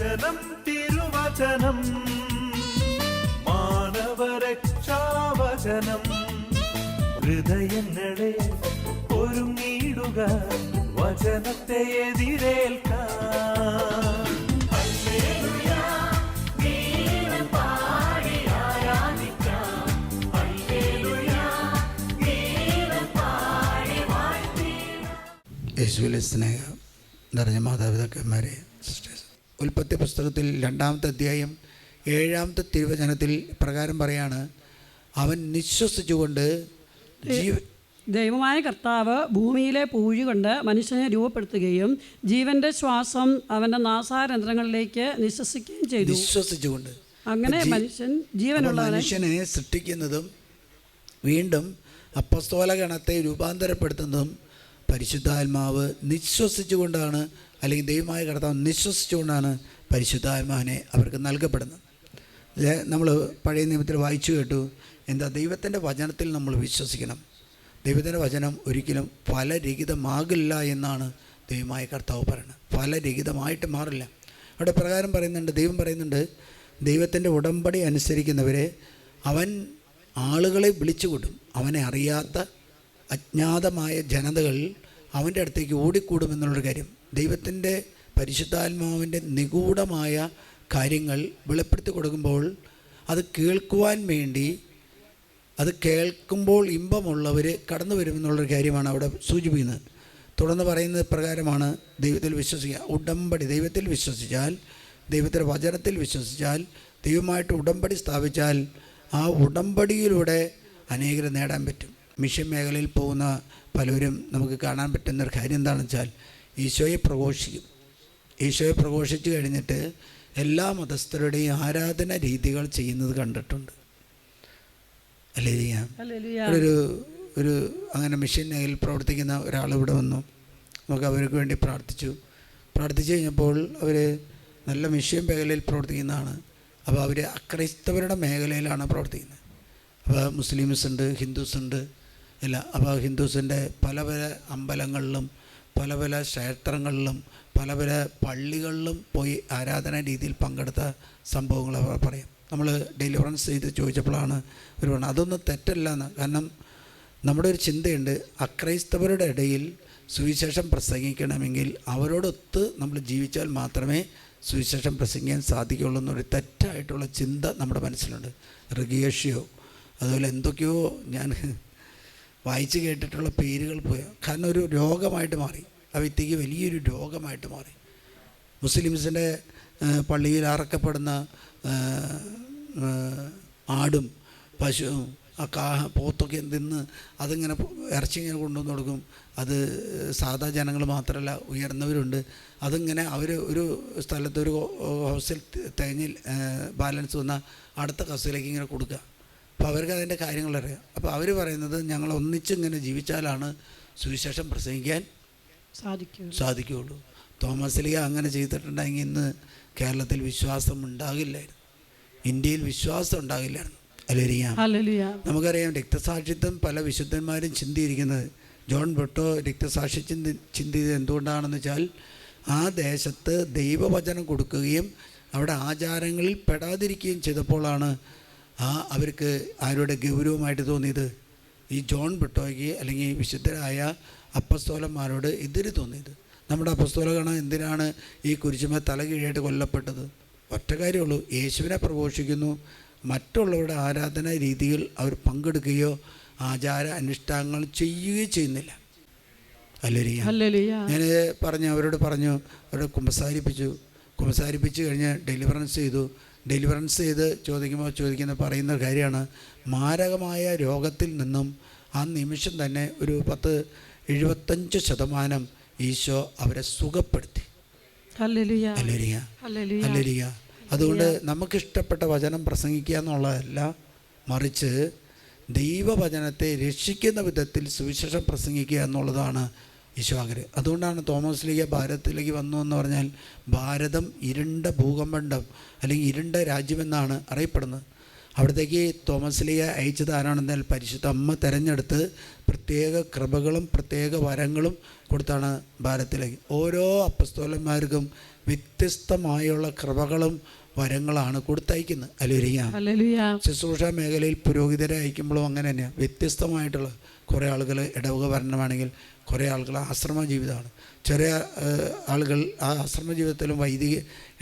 വചനം തിരുവചനം. മാനവരക്ഷാവചനം. ഹൃദയങ്ങളെ ഒരുങ്ങിയിടുക വചനത്തെ എതിരേൽക്കാൻ. യേശുവിലെ സ്നേഹം നിറഞ്ഞ മാതാപിതാക്കന്മാരെ സിസ്റ്റേഴ്സ് ഉൽപ്പത്തി പുസ്തകത്തിൽ രണ്ടാമത്തെ അധ്യായം ഏഴാമത്തെ തിരുവചനത്തിൽ പ്രകാരം പറയാണ് അവൻ നിശ്വസിച്ചുകൊണ്ട് ജീവ ദൈവമായ കർത്താവ് ഭൂമിയിലെ പൂഴി കൊണ്ട് മനുഷ്യനെ രൂപപ്പെടുത്തുകയും ജീവന്റെ ശ്വാസം അവന്റെ നാസാരന്ധ്രങ്ങളിലേക്ക് നിശ്വസിക്കുകയും ചെയ്തു. നിശ്വസിച്ചുകൊണ്ട്. അങ്ങനെ മനുഷ്യൻ ജീവനുള്ള മനുഷ്യനെ സൃഷ്ടിക്കുന്നതും വീണ്ടും അപ്പസ്തോല ഗണത്തെ രൂപാന്തരപ്പെടുത്തുന്നതും പരിശുദ്ധാത്മാവ് നിശ്വസിച്ചുകൊണ്ടാണ് അല്ലെങ്കിൽ ദൈവമായ കർത്താവ് നിശ്വസിച്ചുകൊണ്ടാണ് പരിശുദ്ധാത്മാവിനെ അവർക്ക് നൽകപ്പെടുന്നത്. നമ്മൾ പഴയ നിയമത്തിൽ വായിച്ചു കേട്ടു എന്താ ദൈവത്തിന്റെ വചനത്തിൽ നമ്മൾ വിശ്വസിക്കണം. ദൈവത്തിന്റെ വചനം ഒരിക്കലും ഫലരഹിതമാകില്ല എന്നാണ് ദൈവമായ കർത്താവ് പറയുന്നത്. ഫലരഹിതമായിട്ട് മാറില്ല. അവിടെ പ്രകാരം പറയുന്നുണ്ട് ദൈവം പറയുന്നുണ്ട് ദൈവത്തിന്റെ ഉടമ്പടി അനുസരിക്കുന്നവരെ അവൻ ആളുകളെ വിളിച്ചുകൂട്ടും. അവനെ അറിയാത്ത അജ്ഞാതമായ ജനതകൾ അവന്റെ അടുത്തേക്ക് ഓടിക്കൂടുമെന്നുള്ളൊരു കാര്യം. ദൈവത്തിന്റെ പരിശുദ്ധാത്മാവിന്റെ നിഗൂഢമായ കാര്യങ്ങൾ വെളിപ്പെടുത്തി കൊടുക്കുമ്പോൾ അത് കേൾക്കുവാൻ വേണ്ടി അത് കേൾക്കുമ്പോൾ ഇമ്പമുള്ളവർ കടന്നു വരുമെന്നുള്ളൊരു കാര്യമാണ് അവിടെ സൂചിപ്പിക്കുന്നത്. തുടർന്ന് പറയുന്നത് പ്രകാരമാണ് ദൈവത്തിൽ വിശ്വസിക്കുക. ഉടമ്പടി ദൈവത്തിൽ വിശ്വസിച്ചാൽ ദൈവത്തിന്റെ വചനത്തിൽ വിശ്വസിച്ചാൽ ദൈവമായിട്ട് ഉടമ്പടി സ്ഥാപിച്ചാൽ ആ ഉടമ്പടിയിലൂടെ അനേകരെ നേടാൻ പറ്റും. മിഷൻ മേഖലയിൽ പോകുന്ന പലരും നമുക്ക് കാണാൻ പറ്റുന്നൊരു കാര്യം എന്താണെന്ന് വെച്ചാൽ ഈശോയെ പ്രഘോഷിക്കും. ഈശോയെ പ്രഘോഷിച്ച് കഴിഞ്ഞിട്ട് എല്ലാ മതസ്ഥരുടെയും ആരാധന രീതികൾ ചെയ്യുന്നത് കണ്ടിട്ടുണ്ട്. അല്ലേ ചെയ്യാം. ഒരു ഒരു അങ്ങനെ മിഷൻ മേഖലയിൽ പ്രവർത്തിക്കുന്ന ഒരാൾ ഇവിടെ വന്നു. നമുക്ക് അവർക്ക് വേണ്ടി പ്രാർത്ഥിച്ചു. പ്രാർത്ഥിച്ചു കഴിഞ്ഞപ്പോൾ അവർ നല്ല മെഷീൻ മേഖലയിൽ പ്രവർത്തിക്കുന്നതാണ്. അപ്പോൾ അവർ അക്രൈസ്തവരുടെ മേഖലയിലാണ് പ്രവർത്തിക്കുന്നത്. അപ്പോൾ മുസ്ലിംസ് ഉണ്ട് ഹിന്ദുസ് ഉണ്ട് ഇല്ല അപ്പോൾ ഹിന്ദുസിന്റെ പല പല അമ്പലങ്ങളിലും പല പല ക്ഷേത്രങ്ങളിലും പല പല പള്ളികളിലും പോയി ആരാധനാ രീതിയിൽ പങ്കെടുത്ത സംഭവങ്ങൾ അവർ പറയും. നമ്മൾ ഡെലിവറൻസ് ചെയ്ത് ചോദിച്ചപ്പോഴാണ് ഒരു പറഞ്ഞത്. അതൊന്നും തെറ്റല്ല എന്ന് കാരണം നമ്മുടെ ഒരു ചിന്തയുണ്ട്. അക്രൈസ്തവരുടെ ഇടയിൽ സുവിശേഷം പ്രസംഗിക്കണമെങ്കിൽ അവരോടൊത്ത് നമ്മൾ ജീവിച്ചാൽ മാത്രമേ സുവിശേഷം പ്രസംഗിക്കാൻ സാധിക്കുകയുള്ളൂ എന്നൊരു തെറ്റായിട്ടുള്ള ചിന്ത നമ്മുടെ മനസ്സിലുണ്ട്. റിഗേഷ്യോ അതുപോലെ എന്തൊക്കെയോ ഞാൻ വായിച്ച് കേട്ടിട്ടുള്ള പേരുകൾ പോയ കാരണം ഒരു രോഗമായിട്ട് മാറി. ആ വ്യക്തിക്ക് വലിയൊരു രോഗമായിട്ട് മാറി. മുസ്ലിംസിന്റെ പള്ളിയിൽ അറക്കപ്പെടുന്ന ആടും പശുവും ആ കാ പോത്തൊക്കെ തിന്ന് അതിങ്ങനെ ഇറച്ചി ഇങ്ങനെ കൊണ്ടുവന്ന് കൊടുക്കും. അത് സാധാ ജനങ്ങൾ മാത്രമല്ല ഉയർന്നവരുണ്ട്. അതിങ്ങനെ അവർ ഒരു സ്ഥലത്ത് ഒരു ഹൗസിൽ തികഞ്ഞിൽ ബാലൻസ് വന്നാൽ അടുത്ത കസിലേക്ക് ഇങ്ങനെ കൊടുക്കുക. അപ്പോൾ അവർക്ക് അതിന്റെ കാര്യങ്ങളറിയാം അപ്പോൾ അവർ പറയുന്നത് ഞങ്ങൾ ഒന്നിച്ചിങ്ങനെ ജീവിച്ചാലാണ് സുവിശേഷം പ്രസംഗിക്കാൻ സാധിക്കും സാധിക്കുകയുള്ളൂ. തോമസ് ലിയ അങ്ങനെ ചെയ്തിട്ടുണ്ടെങ്കിൽ ഇന്ന് കേരളത്തിൽ വിശ്വാസം ഉണ്ടാകില്ലായിരുന്നു. ഇന്ത്യയിൽ വിശ്വാസം ഉണ്ടാകില്ലായിരുന്നു. അലരിയ. നമുക്കറിയാം രക്തസാക്ഷിത്വം പല വിശുദ്ധന്മാരും ചിന്തിയിരിക്കുന്നത്. ജോൺ ബൊട്ടോ രക്തസാക്ഷി ചിന്തി ചിന്തിയത് എന്തുകൊണ്ടാണെന്ന് വെച്ചാൽ ആ ദേശത്ത് ദൈവവചനം കൊടുക്കുകയും അവിടെ ആചാരങ്ങളിൽ പെടാതിരിക്കുകയും ചെയ്തപ്പോഴാണ് ആ അവർക്ക് ആരുടെ ഗൗരവമായിട്ട് തോന്നിയത് ഈ ജോൺ ബിട്ടോയ്ക്ക് അല്ലെങ്കിൽ വിശുദ്ധരായ അപ്പസ്തോലന്മാരോട് എതിര് തോന്നിയത്. നമ്മുടെ അപ്പസ്തോലഗണം എന്തിനാണ് ഈ കുരിശുമ തല കീഴായിട്ട് കൊല്ലപ്പെട്ടത്? ഒറ്റ കാര്യമുള്ളൂ യേശുവിനെ പ്രഘോഷിക്കുന്നു. മറ്റുള്ളവരുടെ ആരാധന രീതിയിൽ അവർ പങ്കെടുക്കുകയോ ആചാര അനുഷ്ഠാനങ്ങൾ ചെയ്യുകയോ ചെയ്യുന്നില്ല. അല്ലരിയ. ഞാൻ പറഞ്ഞു അവരോട് പറഞ്ഞു അവരോട് കുമ്പസാരിപ്പിച്ചു. കുമ്പസാരിപ്പിച്ച് കഴിഞ്ഞ് ഡെലിവറൻസ് ചെയ്തു. ഡെലിവറൻസ് ചെയ്ത് ചോദിക്കുമ്പോൾ ചോദിക്കുന്ന പറയുന്ന കാര്യമാണ്. മാരകമായ രോഗത്തിൽ നിന്നും ആ നിമിഷം തന്നെ ഒരു പത്ത് എഴുപത്തഞ്ച് ശതമാനം ഈശോ അവരെ സുഖപ്പെടുത്തി. അല്ലേരിയ അതുകൊണ്ട് നമുക്കിഷ്ടപ്പെട്ട വചനം പ്രസംഗിക്കുക എന്നുള്ളതല്ല മറിച്ച് ദൈവവചനത്തെ രക്ഷിക്കുന്ന വിധത്തിൽ സുവിശേഷം പ്രസംഗിക്കുക എന്നുള്ളതാണ് ഈശോ ആഗ്രഹം അതുകൊണ്ടാണ് തോമസ് ലീഗ ഭാരതത്തിലേക്ക് വന്നു എന്ന് പറഞ്ഞാൽ ഭാരതം ഇരുണ്ട ഭൂകമ്പണ്ടം അല്ലെങ്കിൽ ഇരുണ്ട രാജ്യമെന്നാണ് അറിയപ്പെടുന്നത്. അവിടത്തേക്ക് തോമസ് ലീഗ അയച്ചത് ആരാണെന്നാൽ പരിശുദ്ധ അമ്മ തിരഞ്ഞെടുത്ത് പ്രത്യേക കൃപകളും പ്രത്യേക വരങ്ങളും കൊടുത്താണ് ഭാരതത്തിലേക്ക്. ഓരോ അപ്പസ്തോലന്മാർക്കും വ്യത്യസ്തമായുള്ള കൃപകളും വരങ്ങളാണ് കൊടുത്തയക്കുന്നത്. അലുരിയ ശുശ്രൂഷ മേഖലയിൽ പുരോഹിതരെ അയക്കുമ്പോഴും അങ്ങനെ തന്നെയാണ് വ്യത്യസ്തമായിട്ടുള്ള കുറേ ആളുകൾ ഇടവക ഭരണമാണെങ്കിൽ കുറേ ആളുകൾ ആശ്രമ ജീവിതമാണ്. ചെറിയ ആളുകൾ ആ ആശ്രമ ജീവിതത്തിലും വൈദിക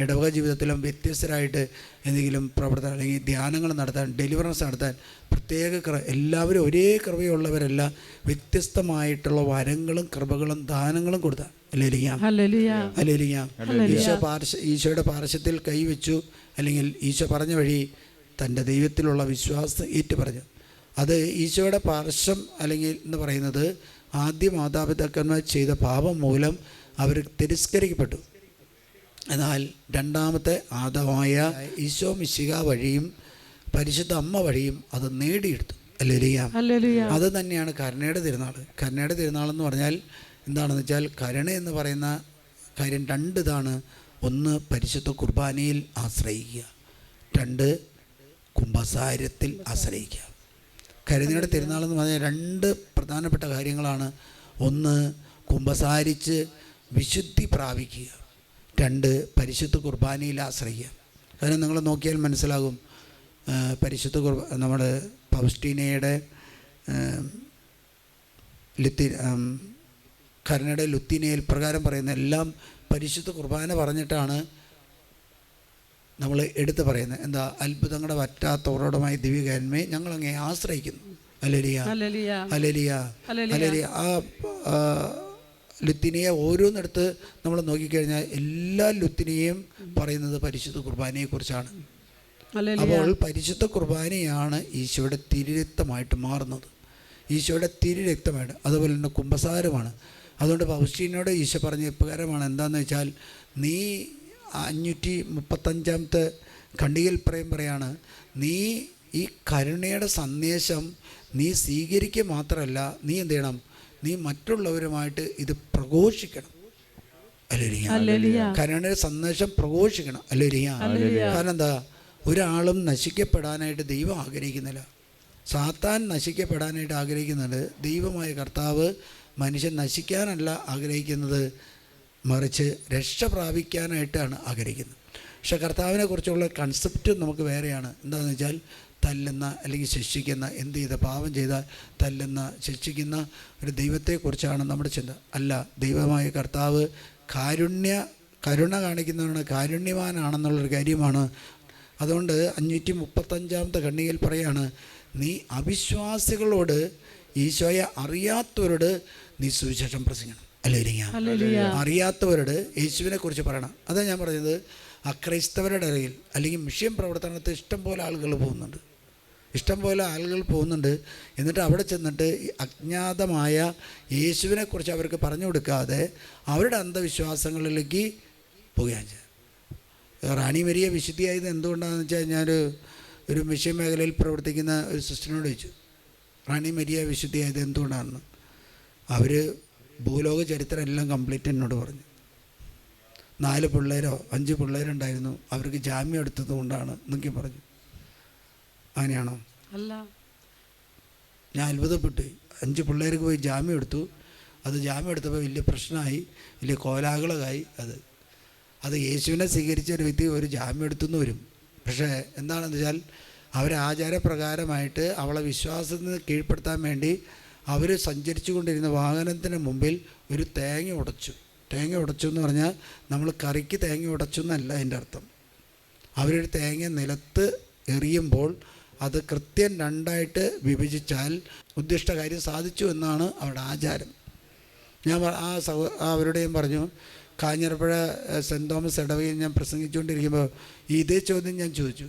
ഇടവക ജീവിതത്തിലും വ്യത്യസ്തരായിട്ട് എന്തെങ്കിലും പ്രവർത്തനം അല്ലെങ്കിൽ ധ്യാനങ്ങൾ നടത്താൻ ഡെലിവറൻസ് നടത്താൻ പ്രത്യേക കൃ എല്ലാവരും ഒരേ കൃപയുള്ളവരല്ല. വ്യത്യസ്തമായിട്ടുള്ള വരങ്ങളും കൃപകളും ദാനങ്ങളും കൊടുത്താൽ. ഈശോ പാർശ ഈശോയുടെ പാർശ്വത്തിൽ കൈവച്ചു അല്ലെങ്കിൽ ഈശോ പറഞ്ഞ വഴി തന്റെ ദൈവത്തിലുള്ള വിശ്വാസം ഏറ്റു പറഞ്ഞു. അത് ഈശോയുടെ പാർശ്വം അല്ലെങ്കിൽ എന്ന് പറയുന്നത് ആദ്യ മാതാപിതാക്കന്മാർ ചെയ്ത പാപം മൂലം അവർ തിരസ്കരിക്കപ്പെട്ടു. എന്നാൽ രണ്ടാമത്തെ ആദമായ ഈശോ മിശിക വഴിയും പരിശുദ്ധ അമ്മ വഴിയും അത് നേടിയെടുത്തു. അല്ലെ അത് തന്നെയാണ് കരുണയുടെ തിരുനാൾ. കരുണയുടെ തിരുനാൾ എന്ന് പറഞ്ഞാൽ എന്താണെന്ന് വെച്ചാൽ കരുണ എന്ന് പറയുന്ന കാര്യം രണ്ട് ഇതാണ് ഒന്ന് പരിശുദ്ധ കുർബാനയിൽ ആശ്രയിക്കുക. രണ്ട് കുംഭസാരത്തിൽ ആശ്രയിക്കുക. കരുണയുടെ തിരുനാൾ എന്ന് പറഞ്ഞാൽ രണ്ട് പ്രധാനപ്പെട്ട കാര്യങ്ങളാണ്. ഒന്ന് കുംഭസാരിച്ച് വിശുദ്ധി പ്രാപിക്കുക. രണ്ട് പരിശുദ്ധ കുർബാനയിൽ ആശ്രയിക്കുക. കാരണം നിങ്ങൾ നോക്കിയാൽ മനസ്സിലാകും. പരിശുദ്ധ കുർബ നമ്മുടെ പൗസ്റ്റീനയുടെ ലുത്തി കരുണയുടെ ലുത്തിനയിൽ പ്രകാരം പറയുന്ന എല്ലാം പരിശുദ്ധ കുർബാന പറഞ്ഞിട്ടാണ് നമ്മൾ എടുത്തു പറയുന്നത് എന്താ അത്ഭുതങ്ങളുടെ വറ്റാത്തോടോടമായി ദിവ്യകാരന്മേ ഞങ്ങൾ അങ്ങേ ആശ്രയിക്കുന്നു. അലലിയ അലലിയ. അലലിയ ആ ലുത്തിനിയെ ഓരോന്നിടത്ത് നമ്മൾ നോക്കിക്കഴിഞ്ഞാൽ എല്ലാ ലുത്തിനിയും പറയുന്നത് പരിശുദ്ധ കുർബാനയെക്കുറിച്ചാണ്. അപ്പോൾ പരിശുദ്ധ കുർബാനയാണ് ഈശോയുടെ തിരുരക്തമായിട്ട് മാറുന്നത്. ഈശോയുടെ തിരുരക്തമായിട്ട്. അതുപോലെ തന്നെ കുംഭസാരമാണ്. അതുകൊണ്ട് പൗസ്റ്റീനോട് ഈശോ പറഞ്ഞ ഇപ്രകാരമാണ് എന്താണെന്ന് വെച്ചാൽ നീ അഞ്ഞൂറ്റി മുപ്പത്തഞ്ചാമത്തെ ഖണ്ഡികയിൽ പറയും പറയാണ് നീ ഈ കരുണയുടെ സന്ദേശം നീ സ്വീകരിക്കുക മാത്രമല്ല നീ എന്ത് ചെയ്യണം? നീ മറ്റുള്ളവരുമായിട്ട് ഇത് പ്രഘോഷിക്കണം. അല്ലെ കരുണയുടെ സന്ദേശം പ്രഘോഷിക്കണം. അല്ലെ കാരണം എന്താ? ഒരാളും നശിക്കപ്പെടാനായിട്ട് ദൈവം ആഗ്രഹിക്കുന്നില്ല. സാത്താൻ നശിക്കപ്പെടാനായിട്ട് ആഗ്രഹിക്കുന്നുണ്ട് ദൈവമായ കർത്താവ് മനുഷ്യൻ നശിക്കാനല്ല ആഗ്രഹിക്കുന്നത് മറിച്ച് രക്ഷ പ്രാപിക്കാനായിട്ടാണ് ആഗ്രഹിക്കുന്നത്. പക്ഷെ കർത്താവിനെ കുറിച്ചുള്ള കൺസെപ്റ്റ് നമുക്ക് വേറെയാണ്. എന്താണെന്ന് വെച്ചാൽ തല്ലുന്ന അല്ലെങ്കിൽ ശിക്ഷിക്കുന്ന എന്ത് ചെയ്ത പാപം ചെയ്താൽ തല്ലുന്ന ശിക്ഷിക്കുന്ന ഒരു ദൈവത്തെക്കുറിച്ചാണ് നമ്മുടെ ചിന്ത. അല്ല ദൈവമായ കർത്താവ് കാരുണ്യ കരുണ കാണിക്കുന്നവനാണ് കാരുണ്യവാനാണെന്നുള്ളൊരു കാര്യമാണ്. അതുകൊണ്ട് അഞ്ഞൂറ്റി മുപ്പത്തഞ്ചാമത്തെ ഖണ്ഡികയിൽ പറയാണ് നീ അവിശ്വാസികളോട് ഈശോയെ അറിയാത്തവരോട് നീ സുവിശേഷം പ്രസംഗിക്കണം. അറിയാത്തവരോട് യേശുവിനെ കുറിച്ച് പറയണം. അതാ ഞാൻ പറഞ്ഞത് അക്രൈസ്തവരുടെ ഇടയിൽ അല്ലെങ്കിൽ മിഷൻ പ്രവർത്തനത്തിൽ ഇഷ്ടം പോലെ ആളുകൾ പോകുന്നുണ്ട്. ഇഷ്ടം പോലെ ആളുകൾ പോകുന്നുണ്ട്. എന്നിട്ട് അവിടെ ചെന്നിട്ട് അജ്ഞാതമായ യേശുവിനെ കുറിച്ച് അവർക്ക് പറഞ്ഞു കൊടുക്കാതെ അവരുടെ അന്ധവിശ്വാസങ്ങളിലേക്ക് പോവുകയാണ് ചെയ്യുന്നത് റാണി മരിയ വിശുദ്ധിയായത് എന്തുകൊണ്ടാണെന്ന് വെച്ചാൽ ഞാനൊരു ഒരു മിഷൻ മേഖലയിൽ പ്രവർത്തിക്കുന്ന ഒരു സിസ്റ്ററിനോട് ചോദിച്ചു. റാണി മരിയ വിശുദ്ധിയായത് എന്തുകൊണ്ടാണെന്ന്. അവർ ഭൂലോക ചരിത്രം എല്ലാം കംപ്ലീറ്റ് എന്നോട് പറഞ്ഞു. നാല് പിള്ളേരോ അഞ്ച് പിള്ളേരുണ്ടായിരുന്നു. അവർക്ക് ജാമ്യം എടുത്തത് കൊണ്ടാണ് എന്നൊക്കെ പറഞ്ഞു. അങ്ങനെയാണോ? അല്ല. ഞാൻ അത്ഭുതപ്പെട്ടു. അഞ്ച് പിള്ളേർക്ക് പോയി ജാമ്യം എടുത്തു. അത് ജാമ്യം എടുത്തപ്പോൾ വലിയ പ്രശ്നമായി. വലിയ കോലാഹലമായി അത്. അത് യേശുവിനെ സ്വീകരിച്ച ഒരു വ്യക്തി ഒരു ജാമ്യം എടുത്തുനിന്ന് വരും. പക്ഷേ എന്താണെന്ന് വെച്ചാൽ അവരാചാരപ്രകാരമായിട്ട് അവളെ വിശ്വാസത്തിന് കീഴ്പ്പെടുത്താൻ വേണ്ടി അവർ സഞ്ചരിച്ചു കൊണ്ടിരുന്ന വാഹനത്തിന് മുമ്പിൽ ഒരു തേങ്ങ ഉടച്ചു. തേങ്ങ ഉടച്ചു എന്ന് പറഞ്ഞാൽ നമ്മൾ കറിക്ക് തേങ്ങ ഉടച്ചു എന്നല്ല അതിന്റെ അർത്ഥം. അവരൊരു തേങ്ങ നിലത്ത് എറിയുമ്പോൾ അത് കൃത്യം രണ്ടായിട്ട് വിഭജിച്ചാൽ ഉദ്ദിഷ്ട കാര്യം സാധിച്ചു എന്നാണ് അവരുടെ ആചാരം. ഞാൻ ആ സഹോ അവരുടെയും പറഞ്ഞു കാഞ്ഞിരപ്പുഴ സെന്റ് തോമസ് ഇടവയിൽ ഞാൻ പ്രസംഗിച്ചുകൊണ്ടിരിക്കുമ്പോൾ ഇതേ ചോദ്യം ഞാൻ ചോദിച്ചു.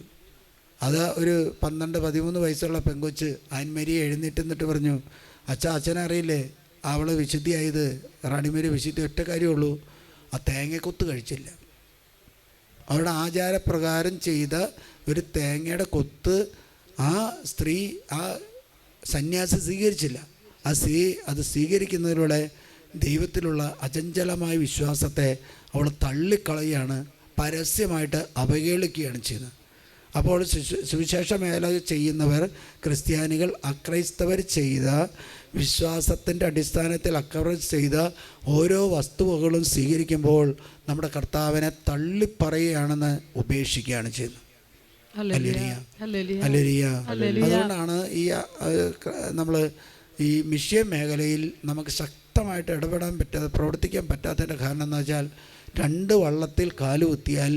അത് ഒരു പന്ത്രണ്ട് പതിമൂന്ന് വയസ്സുള്ള പെങ്കൊച്ച് ആൻമരി എഴുന്നേറ്റ് എന്നിട്ട് പറഞ്ഞു അച്ഛ അച്ഛനറിയില്ലേ? അവൾ വിശുദ്ധിയായത് റാണിമേരി വിശുദ്ധി ഒറ്റ കാര്യമുള്ളൂ. ആ തേങ്ങക്കൊത്ത് കഴിച്ചില്ല. അവരുടെ ആചാരപ്രകാരം ചെയ്ത ഒരു തേങ്ങയുടെ കൊത്ത് ആ സ്ത്രീ ആ സന്യാസി സ്വീകരിച്ചില്ല. ആ സ്ത്രീ അത് സ്വീകരിക്കുന്നതിലൂടെ ദൈവത്തിലുള്ള അചഞ്ചലമായ വിശ്വാസത്തെ അവൾ തള്ളിക്കളയാണ് പരസ്യമായിട്ട് അവഹേളിക്കുകയാണ് ചെയ്യുന്നത്. അപ്പോൾ സുവിശേഷ മേല ചെയ്യുന്നവർ ക്രിസ്ത്യാനികൾ അക്രൈസ്തവർ ചെയ്ത വിശ്വാസത്തിന്റെ അടിസ്ഥാനത്തിൽ അക്രൈസ് ചെയ്ത ഓരോ വസ്തുവകളും സ്വീകരിക്കുമ്പോൾ നമ്മുടെ കർത്താവിനെ തള്ളിപ്പറയുകയാണെന്ന് ഉപേക്ഷിക്കുകയാണ് ചെയ്യുന്നത്. ഹല്ലേലൂയ. അതുകൊണ്ടാണ് ഈ നമ്മൾ ഈ മിഷ്യ മേഖലയിൽ നമുക്ക് ശക്തമായിട്ട് ഇടപെടാൻ പറ്റാതെ പ്രവർത്തിക്കാൻ പറ്റാത്തതിന്റെ കാരണം എന്ന് വെച്ചാൽ രണ്ട് വള്ളത്തിൽ കാൽ കുത്തിയാൽ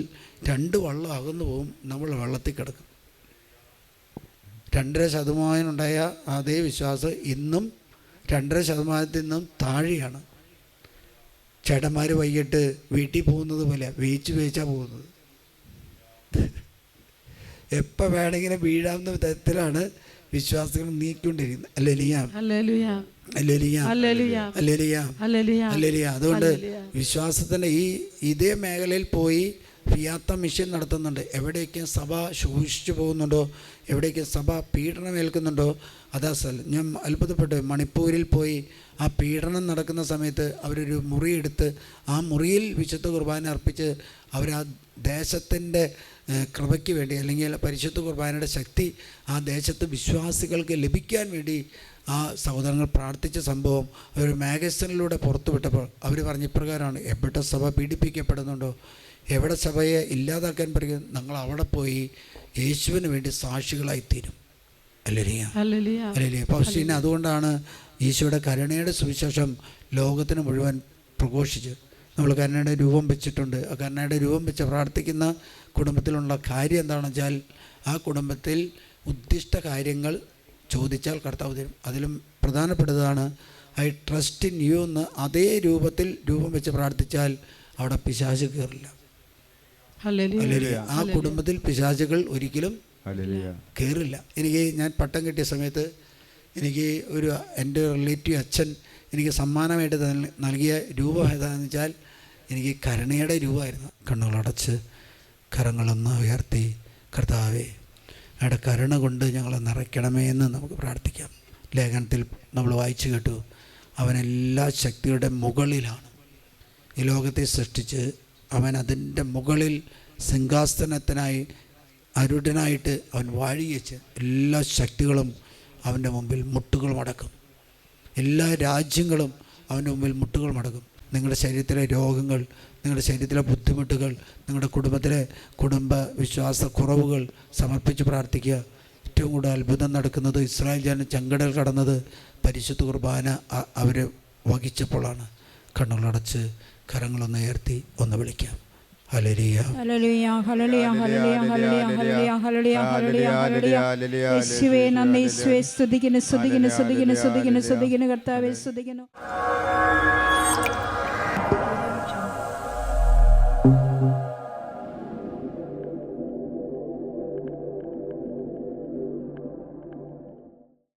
രണ്ട് വള്ളം അകന്നു പോകും നമ്മൾ വള്ളത്തിൽ കിടക്കും. രണ്ടര ശതമാനം ഉണ്ടായ അതേ വിശ്വാസം ഇന്നും രണ്ടര ശതമാനത്തിൽ നിന്നും താഴെയാണ്. ചേട്ടന്മാർ വൈകിട്ട് വീട്ടിൽ പോകുന്നത് പോലെ വേച്ച് വേച്ചാണ് പോകുന്നത്. എപ്പോൾ വേണമെങ്കിലും വീഴാവുന്ന വിധത്തിലാണ് വിശ്വാസികൾ നീക്കിക്കൊണ്ടിരിക്കുന്നത്. അല്ലേ ലിയാം അതുകൊണ്ട്. വിശ്വാസത്തിന്റെ ഈ ഇതേ മേഖലയിൽ പോയി ഫിയാത്ത മിഷൻ നടത്തുന്നുണ്ട്. എവിടെയൊക്കെ സഭ ശോഷിച്ചു പോകുന്നുണ്ടോ? എവിടെയൊക്കെ സഭ പീഡനം ഏൽക്കുന്നുണ്ടോ? അതാ സ്ഥലം ഞാൻ അത്ഭുതപ്പെട്ടു. മണിപ്പൂരിൽ പോയി ആ പീഡനം നടക്കുന്ന സമയത്ത് അവരൊരു മുറിയെടുത്ത് ആ മുറിയിൽ വിശുദ്ധ കുർബാന അർപ്പിച്ച് അവർ ആ ദേശത്തിന്റെ കൃപയ്ക്ക് വേണ്ടി അല്ലെങ്കിൽ പരിശുദ്ധ കുർബാനയുടെ ശക്തി ആ ദേശത്ത് വിശ്വാസികൾക്ക് ലഭിക്കാൻ വേണ്ടി ആ സഹോദരങ്ങൾ പ്രാർത്ഥിച്ച സംഭവം അവർ മാഗസിനിലൂടെ പുറത്തുവിട്ടപ്പോൾ അവർ പറഞ്ഞ ഇപ്രകാരമാണ് എവിടെ സഭ പീഡിപ്പിക്കപ്പെടുന്നുണ്ടോ എവിടെ സഭയെ ഇല്ലാതാക്കാൻ പറയും ഞങ്ങൾ അവിടെ പോയി യേശുവിന് വേണ്ടി സാക്ഷികളായി തീരും ഹല്ലേലൂയ. അല്ലല്ലേ പൗസ്റ്റീന അതുകൊണ്ടാണ് ഈശോയുടെ കരുണയുടെ സുവിശേഷം ലോകത്തിന് മുഴുവൻ പ്രഘോഷിച്ച് നമ്മൾ കരുണയുടെ രൂപം വെച്ചിട്ടുണ്ട്. ആ കരുണയുടെ രൂപം വെച്ച് പ്രാർത്ഥിക്കുന്ന കുടുംബത്തിലുള്ള കാര്യം എന്താണെന്ന് വെച്ചാൽ ആ കുടുംബത്തിൽ ഉദ്ദിഷ്ട കാര്യങ്ങൾ ചോദിച്ചാൽ കർത്താവ് തരും. അതിലും പ്രധാനപ്പെട്ടതാണ് ഐ ട്രസ്റ്റ് ഇൻ യു എന്ന് അതേ രൂപത്തിൽ രൂപം വെച്ച് പ്രാർത്ഥിച്ചാൽ അവിടെ പിശാച് കയറില്ല. ഹല്ലേലൂയ. ആ കുടുംബത്തിൽ പിശാചുകൾ ഒരിക്കലും ഹല്ലേലൂയ. കയറില്ല. എനിക്ക് ഞാൻ പട്ടം കിട്ടിയ സമയത്ത് എനിക്ക് ഒരു എന്റെ റിലേറ്റീവ് അച്ഛൻ എനിക്ക് സമ്മാനമായിട്ട് നൽ- നൽകിയ രൂപം ഏതാണെന്ന് വെച്ചാൽ എനിക്ക് കരുണയുടെ രൂപമായിരുന്നു. കണ്ണുകളടച്ച് കരങ്ങളൊന്ന് ഉയർത്തി കർത്താവേ അയാളുടെ കരുണ കൊണ്ട് ഞങ്ങളെ നിറയ്ക്കണമേ എന്ന് നമുക്ക് പ്രാർത്ഥിക്കാം. ലേഖനത്തിൽ നമ്മൾ വായിച്ചു കേട്ടു അവനെല്ലാ ശക്തിയുടെ മുകളിലാണ്. ഈ ലോകത്തെ സൃഷ്ടിച്ച് അവൻ അതിന്റെ മുകളിൽ സിംഹാസനത്തിനായി അരുടനായിട്ട് അവൻ വാഴിവെച്ച് എല്ലാ ശക്തികളും അവന്റെ മുമ്പിൽ മുട്ടുകൾ മടക്കും. എല്ലാ രാജ്യങ്ങളും അവന്റെ മുമ്പിൽ മുട്ടുകൾ മടക്കും. നിങ്ങളുടെ ശരീരത്തിലെ രോഗങ്ങൾ നിങ്ങളുടെ ശരീരത്തിലെ ബുദ്ധിമുട്ടുകൾ നിങ്ങളുടെ കുടുംബത്തിലെ കുടുംബ വിശ്വാസ കുറവുകൾ സമർപ്പിച്ച് പ്രാർത്ഥിക്കുക. ഏറ്റവും കൂടുതൽ അത്ഭുതം നടക്കുന്നത് ഇസ്രായേൽ ജനം ചങ്കടൽ കടന്നത് പരിശുദ്ധ കുർബാന അവർ വഹിച്ചപ്പോഴാണ്. കണ്ണുകളടച്ച് കരങ്ങളൊന്ന് ഉയർത്തി ഒന്ന് വിളിക്കാം. ഹലലിയ സ്തുതിക്കുന്നു സ്തുതിക്കുന്നു സ്തുതിക്കുന്നു സ്തുതിക്കുന്നു കർത്താവെ സ്തുതിക്കുന്നു.